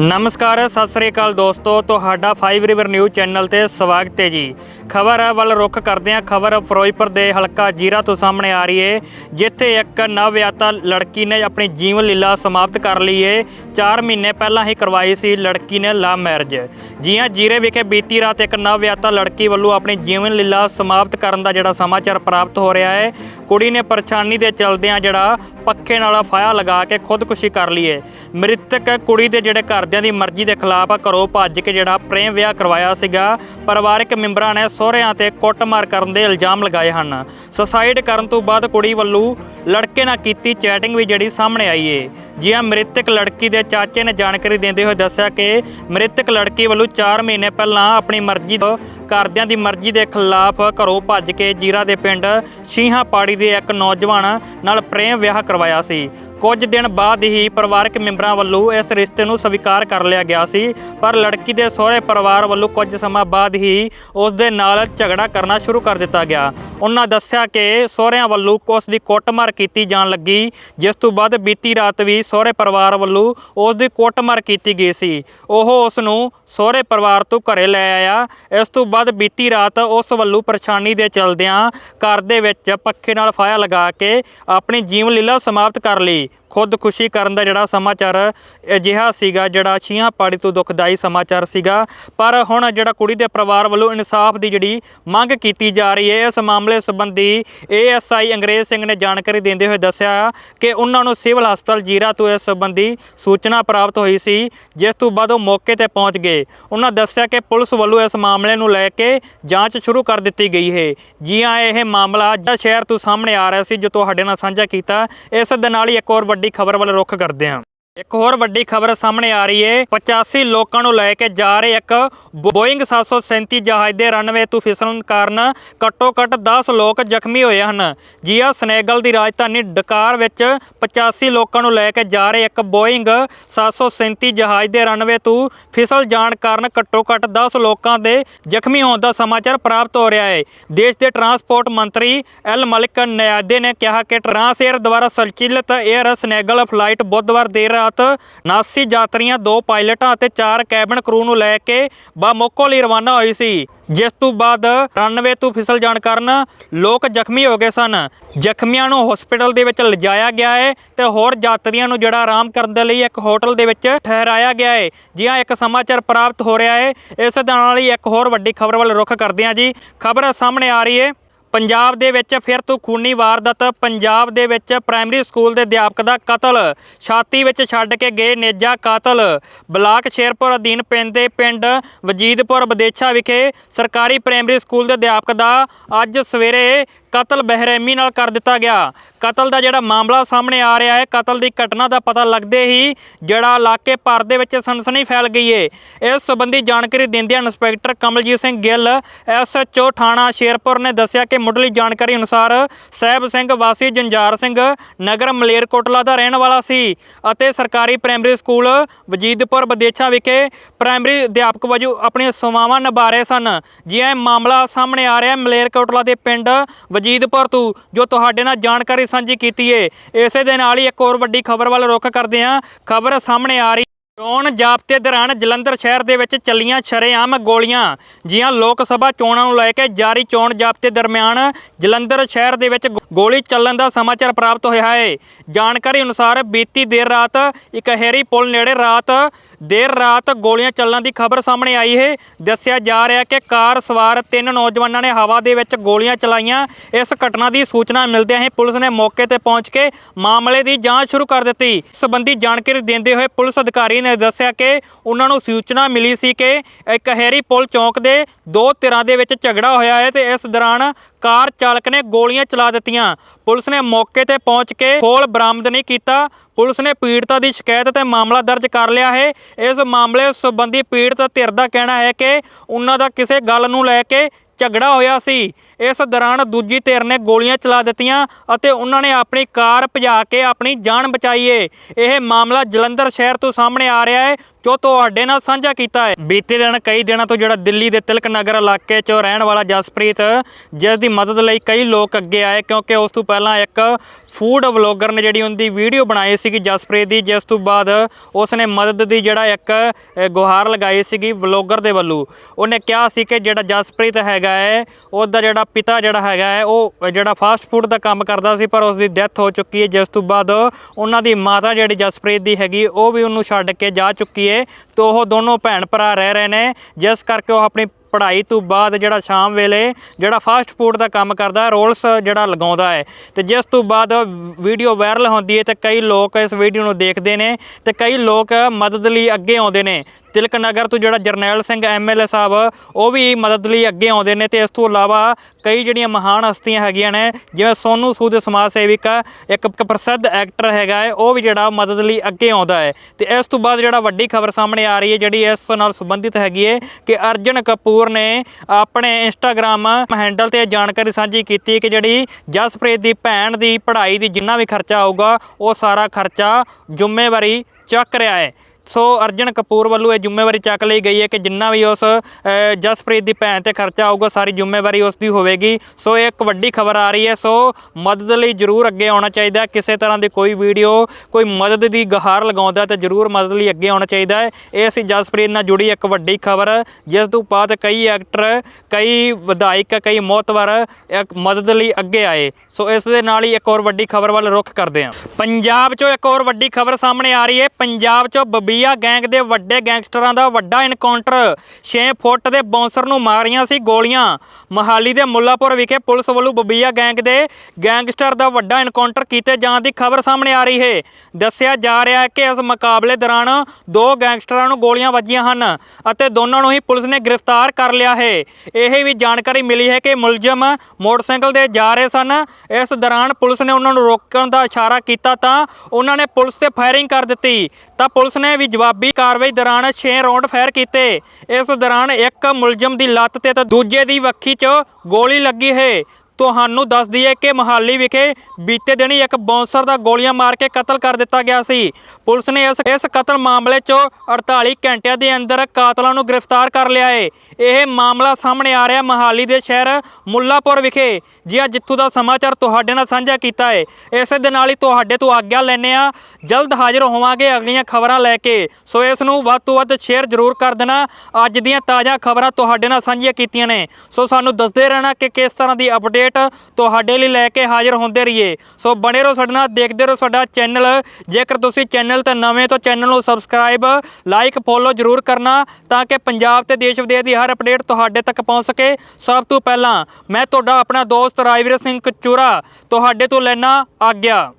ਨਮਸਕਾਰ, ਸਤਿ ਸ੍ਰੀ ਅਕਾਲ ਦੋਸਤੋ, ਤੁਹਾਡਾ 5 ਰਿਵਰ ਨਿਊਜ਼ ਚੈਨਲ ਤੇ ਸਵਾਗਤ ਹੈ ਜੀ। ਖਬਰ ਵੱਲ ਰੁੱਖ ਕਰਦੇ ਹਾਂ। ਖਬਰ ਫਿਰੋਜ਼ਪੁਰ ਦੇ ਹਲਕਾ ਜੀਰਾ ਤੋਂ ਸਾਹਮਣੇ ਆ ਰਹੀ ਹੈ ਜਿੱਥੇ ਇੱਕ ਨਵਵਿਆਹਤਾ ਲੜਕੀ ਨੇ ਆਪਣੀ ਜੀਵਨ ਲੀਲਾ ਸਮਾਪਤ ਕਰ ਲਈ ਹੈ 4 ਮਹੀਨੇ ਪਹਿਲਾਂ ਹੀ ਕਰਵਾਈ ਸੀ ਲੜਕੀ ਨੇ ਲਵ ਮੈਰਿਜ। ਜੀ ਹਾਂ ਜੀਰੇ ਵਿਖੇ ਬੀਤੀ ਰਾਤ ਇੱਕ ਨਵਵਿਆਹਤਾ ਲੜਕੀ ਵੱਲੋਂ ਆਪਣੀ ਜੀਵਨ ਲੀਲਾ ਸਮਾਪਤ ਕਰਨ ਦਾ ਜਿਹੜਾ ਸਮਾਚਾਰ ਪ੍ਰਾਪਤ ਹੋ ਰਿਹਾ ਹੈ ਕੁੜੀ ਨੇ ਪਰੇਸ਼ਾਨੀ ਦੇ ਚਲਦਿਆਂ ਜਿਹੜਾ ਪੱਖੇ ਨਾਲ ਫਾਇਆ ਲਗਾ ਕੇ ਖੁਦਕੁਸ਼ੀ ਕਰ ਲਈ ਹੈ ਮ੍ਰਿਤਕ ਕੁੜੀ ਦੇ ਜਿਹੜੇ ਘਰ ਘਰਦਿਆਂ ਦੀ ਮਰਜ਼ੀ ਦੇ ਖਿਲਾਫ ਘਰੋਂ ਭੱਜ ਕੇ ਜਿਹੜਾ ਪ੍ਰੇਮ ਵਿਆਹ ਕਰਵਾਇਆ ਸੀਗਾ, ਪਰਿਵਾਰਕ ਮੈਂਬਰਾਂ ਨੇ ਸਹੁਰਿਆਂ ਤੇ ਕੁੱਟਮਾਰ ਕਰਨ ਦੇ ਇਲਜ਼ਾਮ ਲਗਾਏ ਹਨ। ਸੁਸਾਈਡ ਕਰਨ ਤੋਂ ਬਾਅਦ ਕੁੜੀ ਵੱਲੋਂ ਲੜਕੇ ਨਾਲ ਕੀਤੀ ਚੈਟਿੰਗ ਵੀ ਜਿਹੜੀ ਸਾਹਮਣੇ ਆਈ ਏ। ਜੀ ਮ੍ਰਿਤਕ ਲੜਕੀ ਦੇ ਚਾਚੇ ਨੇ ਜਾਣਕਾਰੀ ਦਿੰਦੇ ਹੋਏ ਦੱਸਿਆ ਕਿ ਮ੍ਰਿਤਕ ਲੜਕੀ ਵੱਲੋਂ 4 ਮਹੀਨੇ ਪਹਿਲਾਂ ਆਪਣੀ ਮਰਜ਼ੀ ਤੋਂ ਘਰਦਿਆਂ ਦੀ ਮਰਜ਼ੀ ਦੇ ਖਿਲਾਫ ਘਰੋਂ ਭੱਜ ਕੇ ਜੀਰਾ ਦੇ ਪਿੰਡ ਸ਼ੀਹਾ ਪਾੜੀ ਦੇ ਇੱਕ ਨੌਜਵਾਨ ਨਾਲ ਪ੍ਰੇਮ ਵਿਆਹ ਕਰਵਾਇਆ ਸੀ। ਕੁਝ ਦਿਨ ਬਾਅਦ ਹੀ ਪਰਿਵਾਰਕ ਮੈਂਬਰਾਂ ਵੱਲੋਂ ਇਸ ਰਿਸ਼ਤੇ ਨੂੰ ਸਵੀਕਾਰ ਕਰ ਲਿਆ ਗਿਆ ਸੀ, ਪਰ ਲੜਕੀ ਦੇ ਸਹੁਰੇ ਪਰਿਵਾਰ ਵੱਲੋਂ ਕੁਝ ਸਮਾਂ ਬਾਅਦ ਹੀ ਉਸ ਦੇ ਨਾਲ ਝਗੜਾ ਕਰਨਾ ਸ਼ੁਰੂ ਕਰ ਦਿੱਤਾ ਗਿਆ। ਉਹਨਾਂ ਦੱਸਿਆ ਕਿ ਸਹੁਰਿਆਂ ਵੱਲੋਂ ਉਸ ਦੀ ਕੁੱਟਮਾਰ ਕੀਤੀ ਜਾਣ ਲੱਗੀ, ਜਿਸ ਤੋਂ ਬਾਅਦ ਬੀਤੀ ਰਾਤ ਵੀ ਸਹੁਰੇ ਪਰਿਵਾਰ ਵੱਲੋਂ ਉਸ ਦੀ ਕੁੱਟਮਾਰ ਕੀਤੀ ਗਈ ਸੀ। ਉਹ ਉਸ ਨੂੰ ਸਹੁਰੇ ਪਰਿਵਾਰ ਤੋਂ ਘਰੇ ਲੈ ਆਇਆ। ਇਸ ਤੋਂ ਬਾਅਦ ਬੀਤੀ ਰਾਤ ਉਸ ਵੱਲੋਂ ਪਰੇਸ਼ਾਨੀ ਦੇ ਚਲਦਿਆਂ ਘਰ ਦੇ ਵਿੱਚ ਪੱਖੇ ਨਾਲ ਫਾਇਆ ਲਗਾ ਕੇ ਆਪਣੀ ਜੀਵਨ ਲੀਲਾ ਸਮਾਪਤ ਕਰ ਲਈ। ਖੁਦਕੁਸ਼ੀ ਕਰਨ ਦਾ ਜਿਹੜਾ ਸਮਾਚਾਰ ਅਜਿਹਾ ਸੀਗਾ, ਜਿਹੜਾ ਛੀਆਂ ਪਾੜੀ ਤੋਂ ਦੁਖਦਾਈ ਸਮਾਚਾਰ ਸੀਗਾ। ਪਰ ਹੁਣ ਜਿਹੜਾ ਕੁੜੀ ਦੇ ਪਰਿਵਾਰ ਵੱਲੋਂ ਇਨਸਾਫ ਦੀ ਜਿਹੜੀ ਮੰਗ ਕੀਤੀ ਜਾ ਰਹੀ ਹੈ, ਇਸ ਮਾਮਲੇ ਸੰਬੰਧੀ ਏਐਸਆਈ ਅੰਗਰੇਜ਼ ਸਿੰਘ ਨੇ ਜਾਣਕਾਰੀ ਦਿੰਦੇ ਹੋਏ ਦੱਸਿਆ ਕਿ ਉਹਨਾਂ ਨੂੰ ਸਿਵਲ ਹਸਪਤਾਲ ਜੀਰਾ ਤੋਂ ਇਸ ਸੰਬੰਧੀ ਸੂਚਨਾ ਪ੍ਰਾਪਤ ਹੋਈ ਸੀ, ਜਿਸ ਤੋਂ ਬਾਅਦ ਉਹ ਮੌਕੇ ਤੇ ਪਹੁੰਚ ਗਏ। ਉਹਨਾਂ ਦੱਸਿਆ ਕਿ ਪੁਲਿਸ ਵੱਲੋਂ ਇਸ ਮਾਮਲੇ ਨੂੰ ਲੈ ਕੇ ਜਾਂਚ ਸ਼ੁਰੂ ਕਰ ਦਿੱਤੀ ਗਈ ਹੈ। ਜੀ ਹਾਂ, ਇਹ ਮਾਮਲਾ ਅੱਜ ਸ਼ਹਿਰ ਤੋਂ ਸਾਹਮਣੇ ਆ ਰਿਹਾ ਸੀ, ਜੋ ਤੁਹਾਡੇ ਨਾਲ ਸਾਂਝਾ ਕੀਤਾ। ਇਸ ਦੇ ਨਾਲ ਹੀ ਇੱਕ ਹੋਰ ਵੱਡੀ ਖਬਰ ਵੱਲ ਰੁਖ ਕਰਦੇ ਹਾਂ ਇੱਕ ਹੋਰ ਵੱਡੀ ਖਬਰ ਸਾਹਮਣੇ ਆ ਰਹੀ ਹੈ 85 ਲੋਕਾਂ ਨੂੰ ਲੈ ਕੇ ਜਾ ਰਹੇ ਇੱਕ ਬੋਇੰਗ 737 ਜਹਾਜ਼ ਦੇ ਰਨਵੇ ਤੋਂ ਫਿਸਲਣ ਕਾਰਨ ਘੱਟੋ ਘੱਟ 10 ਲੋਕ ਜ਼ਖਮੀ ਹੋਏ ਹਨ। ਜੀਆ ਆ ਸਨੇਗਲ ਦੀ ਰਾਜਧਾਨੀ ਡਕਾਰ ਵਿੱਚ 85 ਲੋਕਾਂ ਨੂੰ ਲੈ ਕੇ ਜਾ ਰਹੇ ਇੱਕ ਬੋਇੰਗ 737 ਜਹਾਜ਼ ਦੇ ਰਨਵੇ ਤੋਂ ਫਿਸਲ ਜਾਣ ਕਾਰਨ ਘੱਟੋ ਘੱਟ 10 ਲੋਕਾਂ ਦੇ ਜ਼ਖਮੀ ਹੋਣ ਦਾ ਸਮਾਚਾਰ ਪ੍ਰਾਪਤ ਹੋ ਰਿਹਾ ਹੈ ਦੇਸ਼ ਦੇ ਟਰਾਂਸਪੋਰਟ ਮੰਤਰੀ ਐਲ ਮਲਿਕ ਨਿਆਦੇ ਨੇ ਕਿਹਾ ਕਿ ਟਰਾਂਸ ਟਰਾਂਸਏਅਰ ਦੁਆਰਾ ਸੰਚਾਲਿਤ 에ਅਰ ਸਨੇਗਲ ਫਲਾਈਟ ਬੁੱਧਵਾਰ ਦੇਰ ਰਾਤ 79 ਯਾਤਰੀਆਂ, ਦੋ ਪਾਇਲਟਾਂ ਅਤੇ ਚਾਰ ਕੈਬਨ ਕਰੂ ਨੂੰ ਲੈ ਕੇ ਬਾਮੋਕੋ ਲਈ ਰਵਾਨਾ ਹੋਈ ਸੀ। ਜਿਸ ਤੋਂ ਬਾਅਦ ਰਨਵੇ ਤੋਂ ਫਿਸਲ ਜਾਣ ਕਾਰਨ ਲੋਕ ਜ਼ਖਮੀ ਹੋ ਗਏ ਸਨ। ਜ਼ਖਮੀਆਂ ਨੂੰ ਹਸਪੀਟਲ ਦੇ ਵਿੱਚ ਲਿਜਾਇਆ ਗਿਆ ਹੈ ਤੇ ਹੋਰ ਯਾਤਰੀਆਂ ਨੂੰ ਜਿਹੜਾ ਆਰਾਮ ਕਰਨ ਦੇ ਲਈ ਇੱਕ ਹੋਟਲ ਦੇ ਵਿੱਚ ਠਹਿਰਾਇਆ ਗਿਆ ਹੈ ਜੀ ਹਾਂ ਇੱਕ ਸਮਾਚਾਰ ਪ੍ਰਾਪਤ ਹੋ ਰਿਹਾ ਹੈ ਇਸ ਦੇ ਨਾਲ ਹੀ ਇੱਕ ਹੋਰ ਵੱਡੀ ਖਬਰ ਵੱਲ ਰੁਖ ਕਰਦੇ ਹਾਂ ਜੀ। ਖਬਰ ਸਾਹਮਣੇ ਆ ਰਹੀ ਹੈ ਪੰਜਾਬ ਦੇ ਵਿੱਚ ਫਿਰ ਤੋਂ ਖੂਨੀ ਵਾਰਦਾਤ, ਪੰਜਾਬ ਦੇ ਵਿੱਚ ਪ੍ਰਾਇਮਰੀ ਸਕੂਲ ਦੇ ਅਧਿਆਪਕ ਦਾ ਕਤਲ, ਛਾਤੀ ਵਿੱਚ ਛੱਡ ਕੇ ਗਏ ਨੇਜਾ ਕਾਤਲ। ਬਲਾਕ ਸ਼ੇਰਪੁਰ ਅਧੀਨ ਪੈਂਦੇ ਪਿੰਡ ਵਜੀਦਪੁਰ ਵਿਦੇਸ਼ਾ ਵਿਖੇ ਸਰਕਾਰੀ ਪ੍ਰਾਇਮਰੀ ਸਕੂਲ ਦੇ ਅਧਿਆਪਕ ਦਾ ਅੱਜ ਸਵੇਰੇ ਕਤਲ ਬਹਿਰਮੀ ਨਾਲ ਕਰ ਦਿੱਤਾ ਗਿਆ। ਕਤਲ ਦਾ ਜਿਹੜਾ ਮਾਮਲਾ ਸਾਹਮਣੇ ਆ ਰਿਹਾ ਹੈ, ਕਤਲ ਦੀ ਘਟਨਾ ਦਾ ਪਤਾ ਲੱਗਦੇ ਹੀ ਜਿਹੜਾ ਇਲਾਕੇ ਭਰ ਦੇ ਵਿੱਚ ਸਨਸਨੀ ਫੈਲ ਗਈ ਏ। ਇਸ ਸੰਬੰਧੀ ਜਾਣਕਾਰੀ ਦਿੰਦਿਆਂ ਇੰਸਪੈਕਟਰ ਕਮਲਜੀਤ ਸਿੰਘ ਗਿੱਲ ਐਸਐਚਓ ਥਾਣਾ ਸ਼ੇਰਪੁਰ ਨੇ ਦੱਸਿਆ ਕਿ ਮੁੱਢਲੀ ਜਾਣਕਾਰੀ ਅਨੁਸਾਰ ਸਹਿਬ ਸਿੰਘ ਵਾਸੀ ਜੰਜਾਰ ਸਿੰਘ ਨਗਰ ਮਲੇਰਕੋਟਲਾ ਦਾ ਰਹਿਣ ਵਾਲਾ ਸੀ ਅਤੇ ਸਰਕਾਰੀ ਪ੍ਰਾਇਮਰੀ ਸਕੂਲ ਵਜੀਦਪੁਰ ਵਿਦੇਸ਼ਾ ਵਿਖੇ ਪ੍ਰਾਇਮਰੀ ਅਧਿਆਪਕ ਵਜੋਂ ਆਪਣੀਆਂ ਸੇਵਾਵਾਂ ਨਿਭਾ ਰਹੇ ਸਨ। ਜੀ ਇਹ ਮਾਮਲਾ ਸਾਹਮਣੇ ਆ ਰਿਹਾ ਮਲੇਰਕੋਟਲਾ ਦੇ ਪਿੰਡ ਵਜੀਦਪੁਰ ਤੋਂ ਜੋ ਤੁਹਾਡੇ ਨਾਲ ਜਾਣਕਾਰੀ ਸਾਂਝੀ ਕੀਤੀ ਏ। ਇਸੇ ਦੇ ਨਾਲ ਹੀ ਇੱਕ ਹੋਰ ਵੱਡੀ ਖਬਰ ਵੱਲ ਰੁਖ ਕਰਦੇ ਹਾਂ ਖਬਰ ਸਾਹਮਣੇ ਆ ਰਹੀ ਚੋਣ ਜਾਬਤੇ ਦੌਰਾਨ ਜਲੰਧਰ ਸ਼ਹਿਰ ਦੇ ਵਿੱਚ ਚੱਲੀਆਂ ਸ਼ਰੇਆਮ ਗੋਲੀਆਂ ਜੀਆਂ ਲੋਕ ਸਭਾ ਚੋਣਾਂ ਨੂੰ ਲੈ ਕੇ ਜਾਰੀ ਚੋਣ ਜਾਬਤੇ ਦਰਮਿਆਨ ਜਲੰਧਰ ਸ਼ਹਿਰ ਦੇ ਵਿੱਚ ਗੋ- ਗੋਲੀ ਚੱਲਣ ਦਾ ਸਮਾਚਾਰ ਪ੍ਰਾਪਤ ਹੋਇਆ ਹੈ। ਜਾਣਕਾਰੀ ਅਨੁਸਾਰ ਬੀਤੀ ਦੇਰ ਰਾਤ ਇਕਹੇਰੀ ਪੁਲ ਨੇੜੇ ਰਾਤ, ਦੇਰ ਰਾਤ ਗੋਲੀਆਂ ਚੱਲਣ ਦੀ ਖਬਰ ਸਾਹਮਣੇ ਆਈ ਹੈ। ਦੱਸਿਆ ਜਾ ਰਿਹਾ ਕਿ ਕਾਰ ਸਵਾਰ ਤਿੰਨ ਨੌਜਵਾਨਾਂ ਨੇ ਹਵਾ ਦੇ ਵਿੱਚ ਗੋਲੀਆਂ ਚਲਾਈਆਂ। ਇਸ ਘਟਨਾ ਦੀ ਸੂਚਨਾ ਮਿਲਦਿਆਂ ਹੀ ਪੁਲਿਸ ਨੇ ਮੌਕੇ ਤੇ ਪਹੁੰਚ ਕੇ ਮਾਮਲੇ ਦੀ ਜਾਂਚ ਸ਼ੁਰੂ ਕਰ ਦਿੱਤੀ। ਇਸ ਸੰਬੰਧੀ ਜਾਣਕਾਰੀ ਦਿੰਦੇ ਹੋਏ ਪੁਲਿਸ ਅਧਿਕਾਰੀ ਨੇ ਦੱਸਿਆ ਕਿ ਉਹਨਾਂ ਨੂੰ ਸੂਚਨਾ ਮਿਲੀ ਸੀ ਕਿ ਇੱਕ ਪੁਲ ਚੌਂਕ ਦੇ ਦੋ ਧਿਰਾਂ ਦੇ ਵਿੱਚ ਝਗੜਾ ਹੋਇਆ ਹੈ ਤੇ ਇਸ ਦੌਰਾਨ ਕਾਰ ਚਾਲਕ ਨੇ ਗੋਲੀਆਂ ਚਲਾ ਦਿੱਤੀਆਂ। ਪੁਲਿਸ ਨੇ ਮੌਕੇ ਤੇ ਪਹੁੰਚ ਕੇ ਖੋਲ ਬਰਾਮਦ ਨਹੀਂ ਕੀਤਾ। ਪੁਲਿਸ ਨੇ ਪੀੜਤਾ ਦੀ ਸ਼ਿਕਾਇਤ ਤੇ ਮਾਮਲਾ ਦਰਜ ਕਰ ਲਿਆ ਹੈ। ਇਸ ਮਾਮਲੇ ਸੰਬੰਧੀ ਪੀੜਤ ਧਿਰ ਦਾ ਕਹਿਣਾ ਹੈ ਕਿ ਉਹਨਾਂ ਦਾ ਕਿਸੇ ਗੱਲ ਨੂੰ ਲੈ ਕੇ ਝਗੜਾ ਹੋਇਆ ਸੀ। ਇਸ ਦੌਰਾਨ ਦੂਜੀ ਧਿਰ ਨੇ ਗੋਲੀਆਂ ਚਲਾ ਦਿੱਤੀਆਂ ਅਤੇ ਉਹਨਾਂ ਨੇ ਆਪਣੀ ਕਾਰ ਭਜਾ ਕੇ ਆਪਣੀ ਜਾਨ ਬਚਾਈ ਏ। ਇਹ ਮਾਮਲਾ ਜਲੰਧਰ ਸ਼ਹਿਰ ਤੋਂ ਸਾਹਮਣੇ ਆ ਰਿਹਾ ਹੈ ਜੋ ਤੁਹਾਡੇ ਨਾਲ ਸਾਂਝਾ ਕੀਤਾ ਹੈ ਬੀਤੇ ਦਿਨ ਕਈ ਦਿਨਾਂ ਤੋਂ ਜਿਹੜਾ ਦਿੱਲੀ ਦੇ ਤਿਲਕ ਨਗਰ ਇਲਾਕੇ 'ਚ ਰਹਿਣ ਵਾਲਾ ਜਸਪ੍ਰੀਤ ਜਿਸ ਦੀ ਮਦਦ ਲਈ ਕਈ ਲੋਕ ਅੱਗੇ ਆਏ, ਕਿਉਂਕਿ ਉਸ ਤੋਂ ਪਹਿਲਾਂ ਇੱਕ ਫੂਡ ਵਲੌਗਰ ਨੇ ਜਿਹੜੀ ਉਹਦੀ ਵੀਡੀਓ ਬਣਾਈ ਸੀਗੀ ਜਸਪ੍ਰੀਤ ਦੀ, ਜਿਸ ਤੋਂ ਬਾਅਦ ਉਸ ਨੇ ਮਦਦ ਦੀ ਜਿਹੜਾ ਇੱਕ ਗੁਹਾਰ ਲਗਾਈ ਸੀਗੀ ਵਲੌਗਰ ਦੇ ਵੱਲੋਂ। ਉਹਨੇ ਕਿਹਾ ਸੀ ਕਿ ਜਿਹੜਾ ਜਸਪ੍ਰੀਤ ਹੈਗਾ ਹੈ, ਉਹਦਾ ਜਿਹੜਾ ਪਿਤਾ ਜਿਹੜਾ ਹੈਗਾ ਹੈ, ਉਹ ਜਿਹੜਾ ਫਾਸਟ ਫੂਡ ਦਾ ਕੰਮ ਕਰਦਾ ਸੀ, ਪਰ ਉਸ ਦੀ ਡੈਥ ਹੋ ਚੁੱਕੀ ਹੈ, ਜਿਸ ਤੋਂ ਬਾਅਦ ਉਹਨਾਂ ਦੀ ਮਾਤਾ ਜਿਹੜੀ ਜਸਪ੍ਰੀਤ ਦੀ ਹੈਗੀ, ਉਹ ਵੀ ਉਹਨੂੰ ਛੱਡ ਕੇ ਜਾ ਚੁੱਕੀ ਹੈ। ਤੇ ਉਹ ਦੋਨੋਂ ਭੈਣ ਭਰਾ ਰਹਿ ਰਹੇ ਨੇ, ਜਿਸ ਕਰਕੇ ਉਹ ਆਪਣੀ ਪੜ੍ਹਾਈ ਤੋਂ ਬਾਅਦ ਜਿਹੜਾ ਸ਼ਾਮ ਵੇਲੇ ਜਿਹੜਾ ਫਾਸਟ ਫੂਡ ਦਾ ਕੰਮ ਕਰਦਾ, ਰੋਲਸ ਜਿਹੜਾ ਲਗਾਉਂਦਾ ਹੈ। ਤੇ ਜਿਸ ਤੋਂ ਬਾਅਦ ਵੀਡੀਓ ਵਾਇਰਲ ਹੁੰਦੀ ਹੈ ਤੇ ਕਈ ਲੋਕ ਇਸ ਵੀਡੀਓ ਨੂੰ ਦੇਖਦੇ ਨੇ ਤੇ ਕਈ ਲੋਕ ਮਦਦ ਲਈ ਅੱਗੇ ਆਉਂਦੇ ਨੇ। ਤਿਲਕ ਨਗਰ ਤੋਂ ਜਿਹੜਾ ਜਰਨੈਲ ਸਿੰਘ ਐਮਐਲਏ ਸਾਹਿਬ, ਉਹ ਵੀ ਮਦਦ ਲਈ ਅੱਗੇ ਆਉਂਦੇ ਨੇ ਤੇ ਇਸ ਤੋਂ ਇਲਾਵਾ ਕਈ ਜਿਹੜੀਆਂ ਮਹਾਨ ਹਸਤੀਆਂ ਹੈਗੀਆਂ ਨੇ, ਜਿਵੇਂ ਸੋਨੂ ਸੂਦ ਸਮਾਜ ਸੇਵਿਕ, ਇੱਕ ਪ੍ਰਸਿੱਧ ਐਕਟਰ ਹੈਗਾ ਹੈ, ਉਹ ਵੀ ਜਿਹੜਾ ਮਦਦ ਲਈ ਅੱਗੇ ਆਉਂਦਾ ਹੈ। ਤੇ ਇਸ ਤੋਂ ਬਾਅਦ ਜਿਹੜਾ ਵੱਡੀ ਖਬਰ ਸਾਹਮਣੇ ਆ ਰਹੀ ਹੈ, ਜਿਹੜੀ ਇਸ ਨਾਲ ਸੰਬੰਧਿਤ ਹੈਗੀ ਹੈ ਕਿ ਅਰਜਨ ਕਪੂਰ ਨੇ ਆਪਣੇ ਇੰਸਟਾਗ੍ਰam ਹੈਂਡਲ ਤੇ ਜਾਣਕਾਰੀ ਸਾਂਝੀ ਕੀਤੀ ਕਿ ਜਿਹੜੀ ਜਸਪ੍ਰੀਤ ਦੀ ਭੈਣ ਦੀ ਪੜ੍ਹਾਈ ਦੀ ਜਿੰਨਾ ਵੀ ਖਰਚਾ ਆਊਗਾ, ਉਹ ਸਾਰਾ ਖਰਚਾ ਜ਼ਿੰਮੇਵਾਰੀ ਚੱਕ ਰਿਹਾ ਹੈ। ਸੋ ਅਰਜਨ ਕਪੂਰ ਵੱਲੋਂ ਇਹ ਜ਼ਿੰਮੇਵਾਰੀ ਚੱਕ ਲਈ ਗਈ ਹੈ ਕਿ ਜਿੰਨਾ ਵੀ ਉਸ ਜਸਪ੍ਰੀਤ ਦੀ ਭੈਣ ਤੇ ਖਰਚਾ ਆਊਗਾ, ਸਾਰੀ ਜ਼ਿੰਮੇਵਾਰੀ ਉਸ ਦੀ ਹੋਵੇਗੀ। ਸੋ ਇਹ ਇੱਕ ਵੱਡੀ ਖਬਰ ਆ ਰਹੀ ਹੈ। ਸੋ ਮਦਦ ਲਈ ਜ਼ਰੂਰ ਅੱਗੇ ਆਉਣਾ ਚਾਹੀਦਾ ਕਿਸੇ ਤਰ੍ਹਾਂ ਦੀ ਕੋਈ ਵੀਡੀਓ, ਕੋਈ ਮਦਦ ਦੀ ਗਹਾਰ ਲਗਾਉਂਦਾ ਤਾਂ ਜ਼ਰੂਰ ਮਦਦ ਲਈ ਅੱਗੇ ਆਉਣਾ ਚਾਹੀਦਾ ਹੈ। ਇਹ ਅਸੀਂ ਜਸਪ੍ਰੀਤ ਨਾਲ ਜੁੜੀ ਇੱਕ ਵੱਡੀ ਖਬਰ, ਜਿਸ ਤੋਂ ਬਾਅਦ ਕਈ ਐਕਟਰ ਕਈ ਵਿਧਾਇਕ, ਕਈ ਮੋਤਵਰ ਮਦਦ ਲਈ ਅੱਗੇ ਆਏ। ਸੋ ਇਸ ਦੇ ਨਾਲ ਹੀ ਇੱਕ ਹੋਰ ਵੱਡੀ ਖਬਰ ਵੱਲ ਰੁਖ ਕਰਦੇ ਹਾਂ। ਪੰਜਾਬ 'ਚੋਂ ਇੱਕ ਹੋਰ ਵੱਡੀ ਖਬਰ ਸਾਹਮਣੇ ਆ ਰਹੀ ਹੈ। ਪੰਜਾਬ 'ਚੋਂ ਬਬੀਆ ਗੈਂਗ ਦੇ ਵੱਡੇ ਗੈਂਗਸਟਰਾਂ ਦਾ ਵੱਡਾ ਇਨਕਾਊਂਟਰ 6 ਫੁੱਟ ਦੇ ਬੌਂਸਰ ਨੂੰ ਮਾਰੀਆਂ ਸੀ ਗੋਲੀਆਂ। ਮਹਾਲੀ ਦੇ ਮੁੱਲਾਪੁਰ ਵਿਖੇ ਪੁਲਿਸ ਵੱਲੋਂ ਬਬੀਆ ਗੈਂਗ ਦੇ ਗੈਂਗਸਟਰ ਦਾ ਵੱਡਾ ਇਨਕਾਊਂਟਰ ਕੀਤੇ ਜਾਣ ਦੀ ਖਬਰ ਸਾਹਮਣੇ ਆ ਰਹੀ ਹੈ। ਦੱਸਿਆ ਜਾ ਰਿਹਾ ਹੈ ਕਿ ਇਸ ਮੁਕਾਬਲੇ ਦੌਰਾਨ ਦੋ ਗੈਂਗਸਟਰਾਂ ਨੂੰ ਗੋਲੀਆਂ ਵੱਜੀਆਂ ਹਨ ਅਤੇ ਦੋਨਾਂ ਨੂੰ ਹੀ ਪੁਲਿਸ ਨੇ ਗ੍ਰਿਫਤਾਰ ਕਰ ਲਿਆ ਹੈ। ਇਹ ਵੀ ਜਾਣਕਾਰੀ ਮਿਲੀ ਹੈ ਕਿ ਮੁਲਜ਼ਮ ਮੋਟਰਸਾਈਕਲ ਤੇ ਜਾ ਰਹੇ ਸਨ। ਇਸ ਦੌਰਾਨ ਪੁਲਿਸ ਨੇ ਉਹਨਾਂ ਨੂੰ ਰੋਕਣ ਦਾ ਇਸ਼ਾਰਾ ਕੀਤਾ ਤਾਂ ਉਹਨਾਂ ਨੇ ਪੁਲਿਸ ਤੇ ਫਾਇਰਿੰਗ ਕਰ ਦਿੱਤੀ। ਤਾਂ ਪੁਲਿਸ ਨੇ ਵੀ ਜਵਾਬੀ ਕਾਰਵਾਈ ਦੌਰਾਨ 6 ਰਾਉਂਡ ਫਾਇਰ ਕੀਤੇ। ਇਸ ਦੌਰਾਨ ਇੱਕ ਮੁਲਜ਼ਮ ਦੀ ਲੱਤ ਤੇ ਤੇ ਦੂਜੇ ਦੀ ਵੱਖੀ 'ਚ ਗੋਲੀ ਲੱਗੀ ਹੈ। ਤੁਹਾਨੂੰ ਦੱਸ ਦਈਏ ਕਿ ਮਹਾਲੀ ਵਿਖੇ ਬੀਤੇ ਦਿਨੀ ਇੱਕ ਬੌਂਸਰ ਦਾ ਗੋਲੀਆਂ ਮਾਰ ਕੇ ਕਤਲ ਕਰ ਦਿੱਤਾ ਗਿਆ ਸੀ। ਪੁਲਿਸ ਨੇ ਇਸ ਇਸ ਕਤਲ ਮਾਮਲੇ 'ਚ 48 ਘੰਟਿਆਂ ਦੇ ਅੰਦਰ ਕਾਤਲਾਂ ਨੂੰ ਗ੍ਰਿਫਤਾਰ ਕਰ ਲਿਆ ਹੈ ਇਹ ਮਾਮਲਾ ਸਾਹਮਣੇ ਆ ਰਿਹਾ ਮਹਾਲੀ ਦੇ ਸ਼ਹਿਰ ਮੁੱਲਾਪੁਰ ਵਿਖੇ। ਜੀ ਅੱਜ ਜਿੱਥੋਂ ਦਾ ਸਮਾਚਾਰ ਤੁਹਾਡੇ ਨਾਲ ਸਾਂਝਾ ਕੀਤਾ ਹੈ ਇਸੇ ਦੇ ਨਾਲ ਹੀ ਤੁਹਾਡੇ ਤੋਂ ਆਗਿਆ ਲੈਣੇ ਆ ਜਲਦ ਹਾਜ਼ਰ ਹੋਵਾਂਗੇ ਅਗਲੀਆਂ ਖਬਰਾਂ ਲੈ ਕੇ। ਸੋ ਇਸ ਨੂੰ ਵੱਧ ਤੋਂ ਵੱਧ ਸ਼ੇਅਰ ਜ਼ਰੂਰ ਕਰ ਦੇਣਾ। ਅੱਜ ਦੀਆਂ ਤਾਜ਼ਾ ਖਬਰਾਂ ਤੁਹਾਡੇ ਨਾਲ ਸਾਂਝੀਆਂ ਕੀਤੀਆਂ ਨੇ। ਸੋ ਸਾਨੂੰ ਦੱਸਦੇ ਰਹਿਣਾ ਕਿ ਕਿਸ ਤਰ੍ਹਾਂ ਦੀ ਅਪਡੇਟ ਅਪਡੇਟ ਤੁਹਾਡੇ ਲਈ ਲੈ ਕੇ ਹਾਜ਼ਰ ਹੁੰਦੇ ਰਹੀਏ। ਸੋ ਬਣੇ ਰਹੋ ਸਾਡੇ ਨਾਲ, ਦੇਖਦੇ ਰਹੋ ਸਾਡਾ ਚੈਨਲ। ਜੇਕਰ ਤੁਸੀਂ ਚੈਨਲ ਤੇ ਨਵੇਂ ਤਾਂ ਚੈਨਲ ਨੂੰ ਸਬਸਕ੍ਰਾਈਬ, ਲਾਈਕ, ਫੋਲੋ ਜ਼ਰੂਰ ਕਰਨਾ ਤਾਂ ਕਿ ਪੰਜਾਬ ਤੇ ਦੇਸ਼ ਵਿਦੇਸ਼ ਦੀ ਹਰ ਅਪਡੇਟ ਤੁਹਾਡੇ ਤੱਕ ਪਹੁੰਚ ਸਕੇ। ਸਭ ਤੋਂ ਪਹਿਲਾਂ ਮੈਂ ਤੁਹਾਡਾ ਆਪਣਾ ਦੋਸਤ ਰਾਜਵੀਰ ਸਿੰਘ ਕਚੂਰਾ, ਤੁਹਾਡੇ ਤੋਂ ਲੈਣਾ ਆਗਿਆ।